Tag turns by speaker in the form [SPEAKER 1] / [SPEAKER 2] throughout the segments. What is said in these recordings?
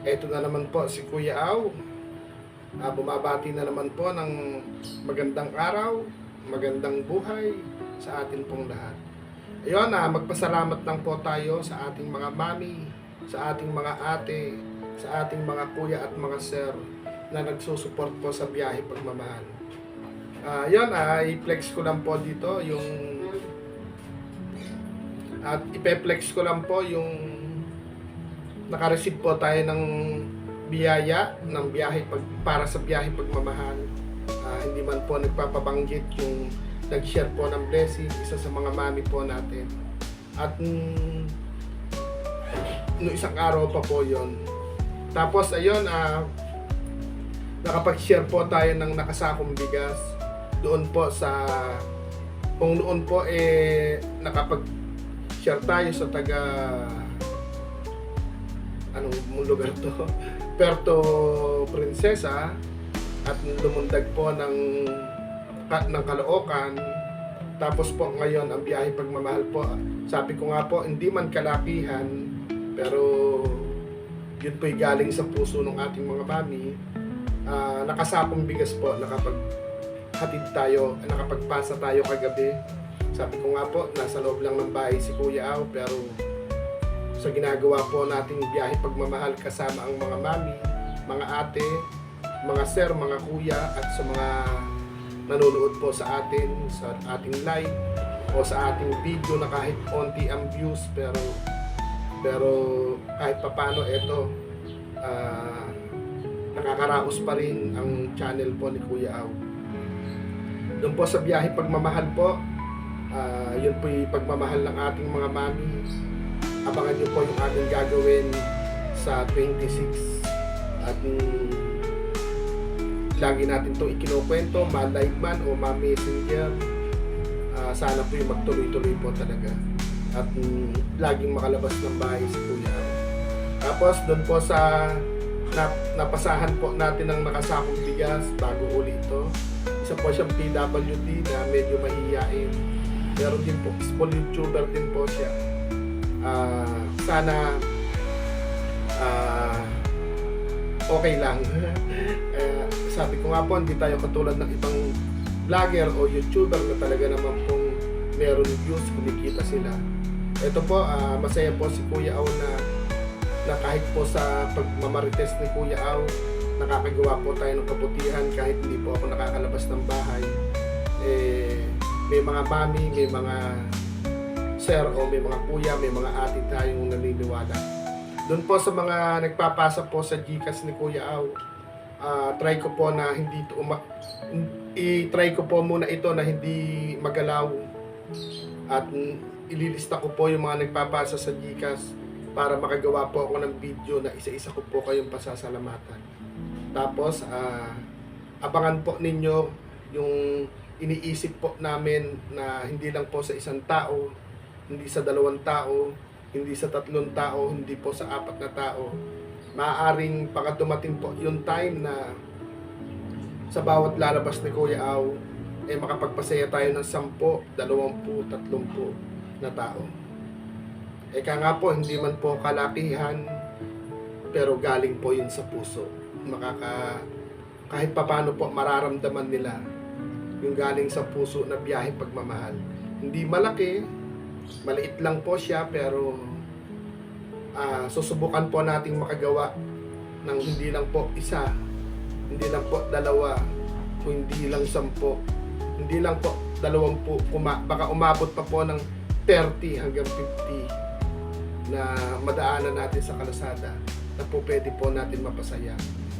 [SPEAKER 1] Ito na naman po si Kuya Aw. Ah, bumabati na naman po ng magandang araw, magandang buhay sa atin pong lahat. Ayun, ah, magpasalamat lang po tayo sa ating mga mami, sa ating mga ate, sa ating mga kuya at mga sir na nagsusuport po sa biyahe pagmamahal. Ah, yun, ah, i-flex ko lang po dito yung at ipe-flex ko lang po yung naka-receive po tayo ng biyaya ng biyahe pag, para sa biyahe pagmamahal. Ah, hindi man po nagpapabanggit yung nag-share po ng blessing, isa sa mga mami po natin. At mm, no isang araw pa po yon. Tapos ayun, ah, nakapag-share po tayo ng nakasakong bigas doon po sa kung noon po eh nakapag-share tayo sa taga anong lugar to? Puerto Princesa at lumundag po ng ng Caloocan. Tapos po ngayon ang biyahe pagmamahal po. Sabi ko nga po hindi man kalakihan pero yun po'y galing sa puso ng ating mga mami. Ah, nakasapong bigas po nakapag hatid tayo nakapagpasa tayo kagabi. Sabi ko nga po nasa loob lang ng bahay si Kuya Aw pero sa ginagawa po nating biyahe pagmamahal kasama ang mga mami, mga ate, mga sir, mga kuya at sa mga nanonood po sa atin sa ating live o sa ating video na kahit onti ang views pero pero kahit papano ito ah, nakakaraos pa rin ang channel po ni Kuya Aw. Doon po sa biyahe pagmamahal po, ah, yun po yung pagmamahal ng ating mga mami, abangan nyo po yung ating gagawin sa 26 at mm, lagi natin itong ikinukwento ma-live man o ma-messenger Ah, sana po yung magtuloy-tuloy po talaga. At mm, laging makalabas ng bahay si Kuya. Tapos doon po sa nap, napasahan po natin ng nakasakong bigas bago uli ito. Isa po siyang PWD na medyo mahihiyain. Pero din po small YouTuber din po siya Ah, sana ah, okay lang. Eh, sabi ko nga po, hindi tayo katulad ng ibang vlogger o YouTuber na talaga naman pong meron views, kumikita sila. Ito po, ah, masaya po si Kuya Aw na, na kahit po sa pagmamarites ni Kuya Aw, nakakagawa po tayo ng kabutihan kahit hindi po ako nakakalabas ng bahay. Eh, may mga mami, may mga sir o may mga kuya, may mga ate tayong naniniwala. Doon po sa mga nagpapasa po sa Gcash ni Kuya Aw, ah, try ko po na hindi to uma- i-try ko po muna ito na hindi magalaw at ililista ko po yung mga nagpapasa sa Gcash para makagawa po ako ng video na isa-isa ko po kayong pasasalamatan. Tapos, ah, abangan po ninyo yung iniisip po namin na hindi lang po sa isang tao, hindi sa dalawang tao, hindi sa tatlong tao, hindi po sa apat na tao. Maaaring pagka dumating po yung time na sa bawat lalabas ni Kuya Aw, eh makapagpasaya tayo ng 10, 20, 30 na tao. Eka nga po, hindi man po kalakihan, pero galing po yun sa puso. Makaka, kahit papano po mararamdaman nila yung galing sa puso na biyahe pagmamahal. Hindi malaki, maliit lang po siya pero ah, susubukan po nating makagawa ng hindi lang po isa, hindi lang po dalawa, hindi lang sampo, hindi lang po dalawampu, kuma, baka umabot pa po ng 30 hanggang 50 na madaanan natin sa kalasada na po pwede po natin mapasaya.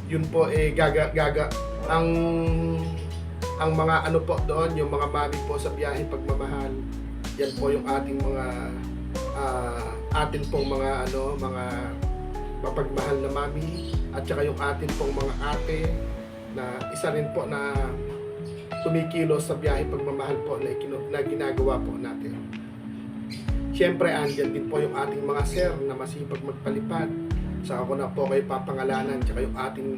[SPEAKER 1] Yun po eh gaga, gaga ang ang mga ano po doon, yung mga mami po sa biyahe pagmamahal, yan po yung ating mga ah, atin pong mga ano, mga mapagmahal na mami at saka yung atin pong mga ate na isa rin po na tumikilos sa biyahe pagmamahal po na, na ginagawa po natin. Siyempre, andyan din po yung ating mga sir na masipag magpalipad. Saka ko na po kayo papangalanan, tsaka yung ating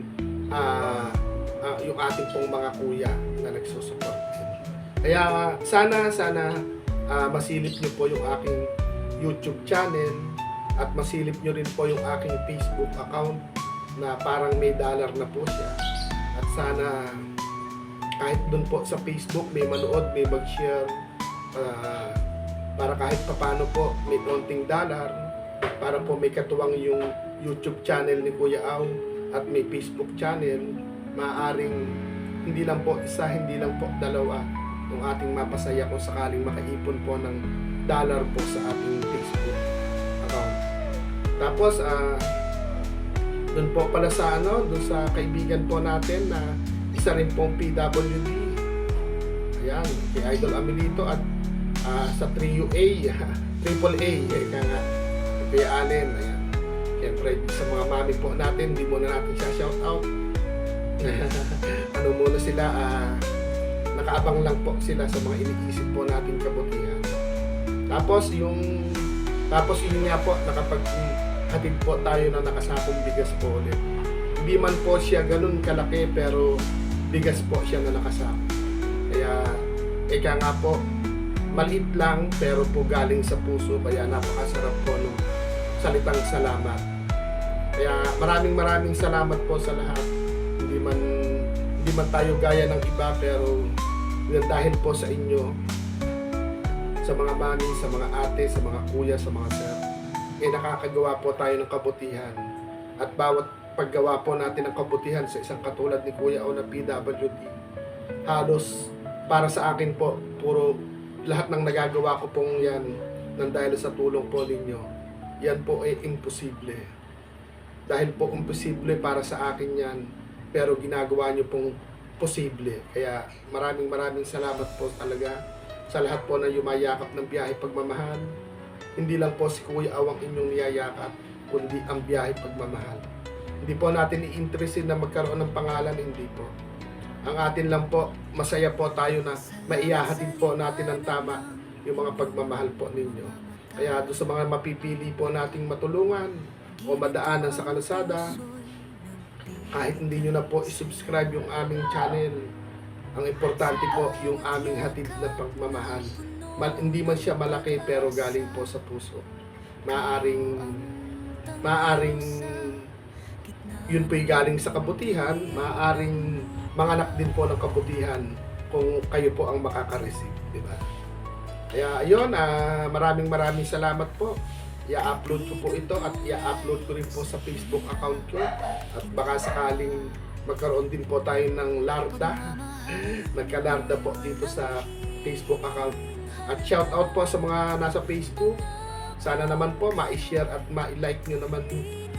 [SPEAKER 1] ah, ah, yung ating pong mga kuya na nagsusupport. Kaya sana, sana ah, masilip nyo po yung aking YouTube channel at masilip nyo rin po yung aking Facebook account na parang may dollar na po siya. At sana kahit doon po sa Facebook may manood, may mag-share ah, para kahit papano po may konting dollar para po may katuwang yung YouTube channel ni Kuya Aw at may Facebook channel maaring hindi lang po isa, hindi lang po dalawa yung ating mapasaya kung sakaling makaipon po ng dollar po sa ating Facebook account. Tapos, ah, doon po pala sa ano, doon sa kaibigan po natin na isa rin pong PWD. Ayan, kay Idol Amelito at ah, sa 3UA, Triple A, ika nga, kay Allen, ayan. Siyempre, sa mga mami po natin, hindi muna natin siya shout out. ano muna sila, ah, nakaabang lang po sila sa mga iniisip po nating kabutihan. Tapos yung tapos yun nga po nakapag hatid po tayo na nakasakong bigas po ulit. Hindi man po siya ganun kalaki pero bigas po siya na nakasako. Kaya eka nga po maliit lang pero po galing sa puso kaya napakasarap po nung salitang salamat. Kaya maraming maraming salamat po sa lahat. Hindi man hindi man tayo gaya ng iba pero dahil po sa inyo sa mga mami, sa mga ate, sa mga kuya, sa mga sir, eh nakakagawa po tayo ng kabutihan. At bawat paggawa po natin ng kabutihan sa isang katulad ni Kuya o na PWD, halos para sa akin po, puro lahat ng nagagawa ko pong yan nang dahil sa tulong po ninyo, yan po ay imposible. Dahil po imposible para sa akin yan, pero ginagawa nyo pong posible. Kaya maraming maraming salamat po talaga sa lahat po na yumayakap ng biyahe pagmamahal. Hindi lang po si Kuya Awang inyong niyayakap, kundi ang biyahe pagmamahal. Hindi po natin i-interested na magkaroon ng pangalan, hindi po. Ang atin lang po, masaya po tayo na maiyahatid po natin ng tama yung mga pagmamahal po ninyo. Kaya doon sa mga mapipili po nating matulungan o madaanan sa kalsada, kahit hindi nyo na po i-subscribe yung aming channel, ang importante po yung aming hatid na pagmamahal. Mal, hindi man siya malaki pero galing po sa puso. Maaring maaring yun po'y galing sa kabutihan, maaring manganak din po ng kabutihan kung kayo po ang makaka-receive, di ba? Kaya ayun, ah, maraming maraming salamat po. I-upload ko po ito at i-upload ko rin po sa Facebook account ko at baka sakaling magkaroon din po tayo ng larda nagkalarda po dito sa Facebook account. At shout out po sa mga nasa Facebook. Sana naman po ma-share at ma-like nyo naman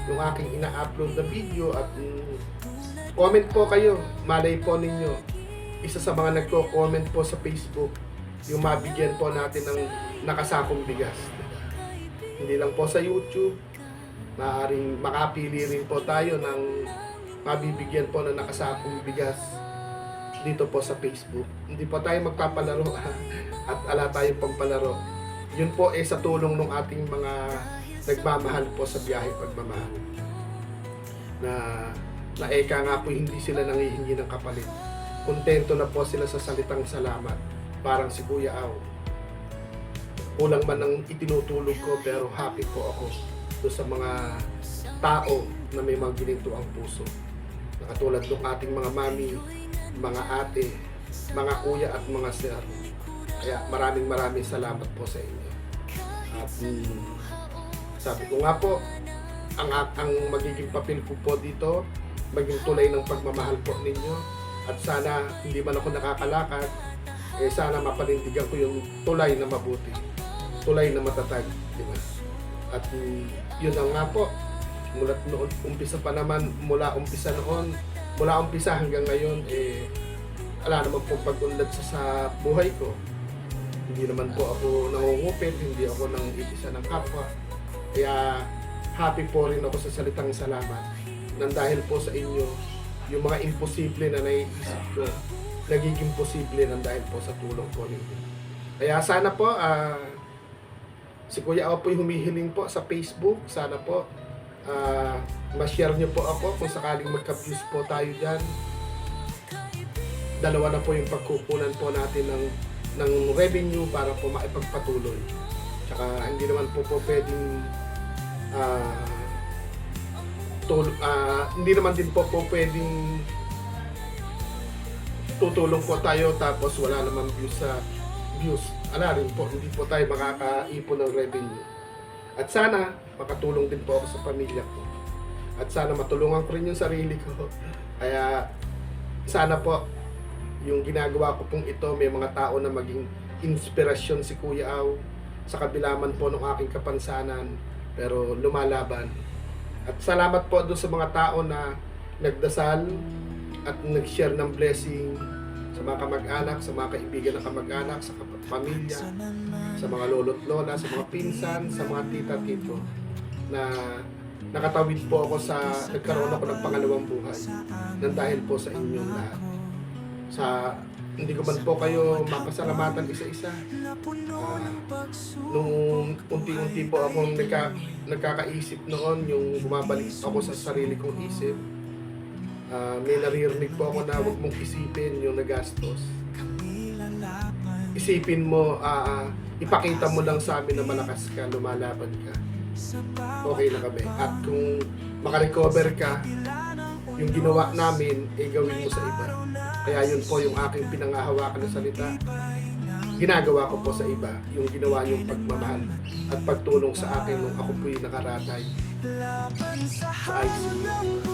[SPEAKER 1] yung aking ina-upload na video at mm, comment po kayo. Malay po ninyo. Isa sa mga nagko-comment po sa Facebook yung mabigyan po natin ng nakasakong bigas. Hindi lang po sa YouTube. Maaring makapili rin po tayo ng mabibigyan po ng nakasakong bigas dito po sa Facebook. Hindi po tayo magpapalaro at ala tayong pagpalaro. Yun po ay sa tulong ng ating mga nagmamahal po sa biyahe pagmamahal. Na na eka nga po hindi sila nangihingi ng kapalit. Kontento na po sila sa salitang salamat. Parang si Kuya Aw. Kulang man ang itinutulog ko pero happy po ako do sa mga tao na may mga gininto ang puso. Na katulad ng ating mga mami, mga ate, mga kuya at mga sir. Kaya maraming maraming salamat po sa inyo. At mm, sabi ko nga po, ang, ang magiging papel ko po dito, maging tulay ng pagmamahal po ninyo. At sana hindi man ako nakakalakad, eh sana mapanindigan ko yung tulay na mabuti. Tulay na matatag. Di ba? At mm, yun ang nga po, mula noon, umpisa pa naman, mula umpisa noon, mula umpisa hanggang ngayon, eh, wala naman po pag-unlad sa, sa buhay ko. Hindi naman po ako nangungupit, hindi ako nang itisa ng kapwa. Kaya happy po rin ako sa salitang salamat. Nang dahil po sa inyo, yung mga imposible na naiisip ko, nagiging posible nang dahil po sa tulong po ninyo. Kaya sana po, ah, si Kuya Ao po'y humihiling po sa Facebook. Sana po, ah, ma-share niyo po ako kung sakaling magka-views po tayo dyan. Dalawa na po yung pagkukunan po natin ng, ng revenue para po maipagpatuloy. Tsaka hindi naman po po pwedeng ah, tul- ah, hindi naman din po po pwedeng tutulong po tayo tapos wala naman views sa views. Ala rin po, hindi po tayo makakaipon ng revenue. At sana, makatulong din po ako sa pamilya ko. At sana matulungan ko rin yung sarili ko. Kaya, sana po, yung ginagawa ko pong ito, may mga tao na maging inspirasyon si Kuya Aw sa kabilaman po ng aking kapansanan pero lumalaban. At salamat po doon sa mga tao na nagdasal at nag-share ng blessing mga kamag-anak, sa mga kaibigan ng kamag-anak, sa pamilya, sa mga lolo't lola, sa mga pinsan, sa mga tita tito na nakatawid po ako sa nagkaroon ako ng pangalawang buhay nang dahil po sa inyong lahat. Sa hindi ko man po kayo mapasalamatan isa-isa. Ah, nung unti-unti po akong nagka, nagkakaisip noon, yung bumabalik ako sa sarili kong isip, ah, may naririnig po ako na huwag mong isipin yung nagastos. Isipin mo, ah, ipakita mo lang sa amin na malakas ka, lumalaban ka. Okay na kami. At kung makarecover ka, yung ginawa namin, eh gawin mo sa iba. Kaya yun po yung aking pinangahawakan na salita. Ginagawa ko po sa iba, yung ginawa yung pagmamahal at pagtulong sa akin nung ako po'y nakaratay sa.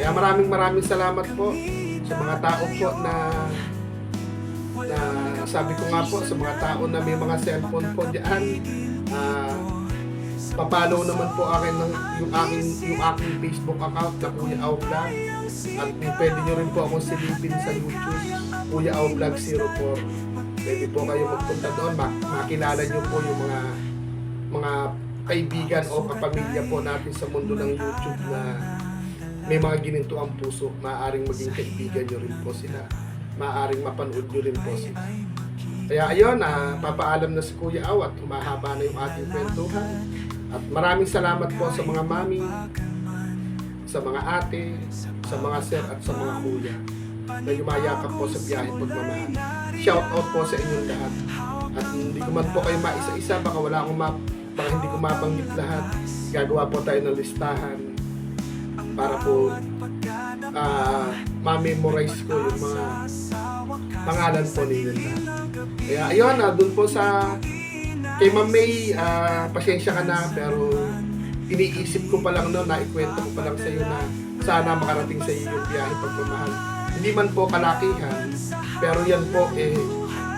[SPEAKER 1] Kaya maraming maraming salamat po sa mga tao po na na sabi ko nga po sa mga tao na may mga cellphone po diyan ah papalo naman po akin ng yung aking yung aking Facebook account na Kuya Au Vlog at kung pwede nyo rin po akong silipin sa YouTube Kuya Au Vlog 04 pwede po kayo magpunta doon mak- makilala nyo po yung mga mga kaibigan o kapamilya po natin sa mundo ng YouTube na may mga gininto ang puso maaaring maging kaibigan nyo rin po sila maaaring mapanood nyo rin po sila kaya ayun, ah, papaalam na si Kuya Aw at humahaba na yung ating kwentuhan. At maraming salamat po sa mga mami, sa mga ate, sa mga sir at sa mga kuya na yumayakap po sa biyahe pagmamahal. Shout out po sa inyong lahat. At hindi ko man po kayo maisa-isa, baka wala akong map, baka hindi ko mabanggit lahat. Gagawa po tayo ng listahan para po ah ma-memorize ko yung mga pangalan po ninyo lahat. Kaya ayun, na doon po sa kay Ma'am May, ah, pasensya ka na pero iniisip ko pa lang no, naikwento ko pa lang sa iyo na sana makarating sa iyo yung biyahe pagmamahal. Hindi man po kalakihan, pero yan po eh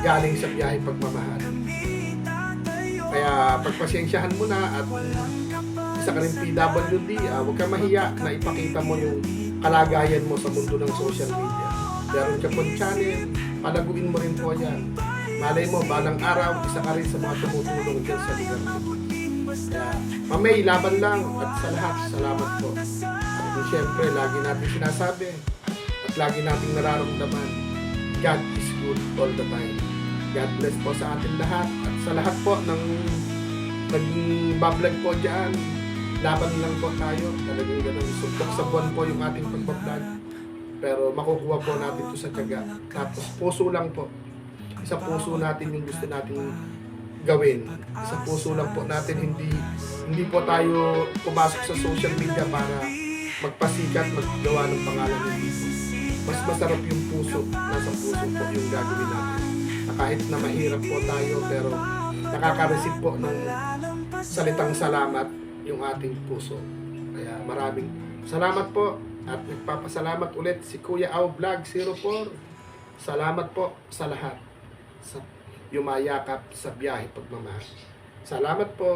[SPEAKER 1] galing sa biyahe pagmamahal. Kaya pagpasensyahan mo na at isa ka rin PWD, ah, huwag kang mahiya na ipakita mo yung kalagayan mo sa mundo ng social media. Meron ka po channel, palaguin mo rin po yan. Malay mo, balang araw, isa ka rin sa mga tumutulong dyan sa lugar mo. Mamay, laban lang at sa lahat, salamat po. At kung syempre, lagi natin sinasabi at lagi nating nararamdaman, God is good all the time. God bless po sa ating lahat at sa lahat po ng nag-bablog po dyan, laban lang po tayo. Talagang ganun, suntok sa buwan po yung ating pagbablog. Pero makukuha po natin to sa tiyaga. Tapos puso lang po. Sa puso natin yung gusto nating gawin. Sa puso lang po natin hindi hindi po tayo pumasok sa social media para magpasikat, maggawa ng pangalan ng Diyos. Mas masarap yung puso, nasa puso po yung gagawin natin. Na kahit na mahirap po tayo pero nakaka-receive po ng salitang salamat yung ating puso. Kaya maraming salamat po at nagpapasalamat ulit si Kuya Au Vlog 04. Salamat po sa lahat sa yumayakap sa biyahe pagmamahal. Salamat po.